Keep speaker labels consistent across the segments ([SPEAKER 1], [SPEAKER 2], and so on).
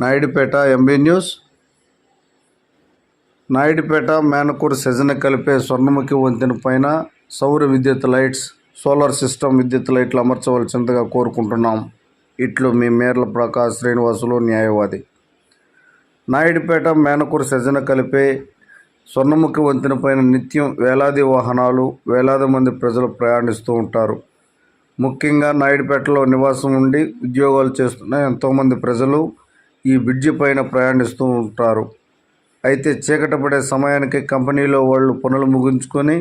[SPEAKER 1] Naidupeta MB news. Naidupeta Menakuru సెజన కలిపే స్వర్ణముఖి వంతెన పైన సౌర విద్యుత్ లైట్స్ సోలార్ సిస్టమ్ విద్యుత్ లైట్లు అమర్చవలసిందిగా కోరుకుంటున్నాం. ఇట్లు మీ మేర్ల ప్రకాష్ శ్రీనివాసులు న్యాయవాది. నాయుడుపేట మేనకూరు సెజన కలిపే స్వర్ణముఖి వంతెన పైన నిత్యం వేలాది వాహనాలు వేలాది మంది ప్రజలు ప్రయాణిస్తూ ఉంటారు. ముఖ్యంగా నాయుడుపేటలో నివాసం ఉండి ఉద్యోగాలు చేస్తున్న ఎంతోమంది ప్రజలు ఈ బ్రిడ్జి పైన ప్రయాణిస్తూ ఉంటారు. అయితే చీకట పడే సమయానికి కంపెనీలో వాళ్ళు పనులు ముగించుకొని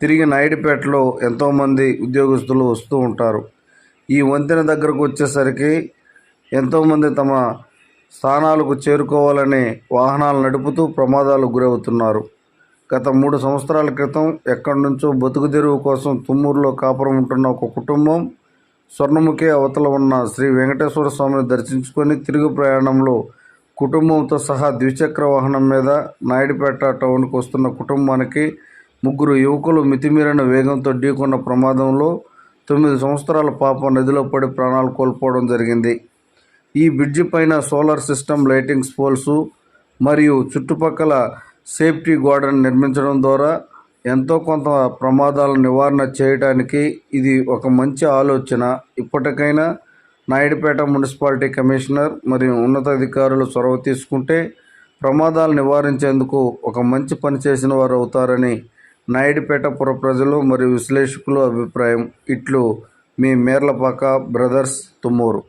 [SPEAKER 1] తిరిగి నాయుడుపేటలో ఎంతోమంది ఉద్యోగస్తులు వస్తూ ఉంటారు. ఈ వంతెన దగ్గరకు వచ్చేసరికి ఎంతోమంది తమ స్థానాలకు చేరుకోవాలని వాహనాలు నడుపుతూ ప్రమాదాలు గురవుతున్నారు. గత మూడు సంవత్సరాల క్రితం ఎక్కడి నుంచో బతుకుదెరువు కోసం తుమ్మూరులో కాపురం ఉంటున్న ఒక కుటుంబం స్వర్ణముఖి అవతల ఉన్న శ్రీ వెంకటేశ్వర స్వామిని దర్శించుకొని తిరుగు ప్రయాణంలో కుటుంబంతో సహా ద్విచక్ర వాహనం మీద నాయుడుపేట టౌన్కు వస్తున్న కుటుంబానికి ముగ్గురు యువకులు మితిమీరిన వేగంతో ఢీకొన్న ప్రమాదంలో తొమ్మిది సంవత్సరాల పాప నదిలో పడి ప్రాణాలు కోల్పోవడం జరిగింది. ఈ బ్రిడ్జి పైన సోలార్ సిస్టమ్ లైటింగ్స్ పోల్సు మరియు చుట్టుపక్కల సేఫ్టీ గోడను నిర్మించడం ద్వారా ఎంతో కొంత ప్రమాదాల నివారణ చేయడానికి ఇది ఒక మంచి ఆలోచన. ఇప్పటికైనా నాయుడుపేట మున్సిపాలిటీ కమిషనర్ మరియు ఉన్నతాధికారులు చొరవ తీసుకుంటే ప్రమాదాలు నివారించేందుకు ఒక మంచి పని చేసిన వారు అవుతారని నాయుడుపేట పుర ప్రజలు మరియు విశ్లేషకులు అభిప్రాయం. ఇట్లు మీ మేర్లపాక బ్రదర్స్ తుమ్మూరు.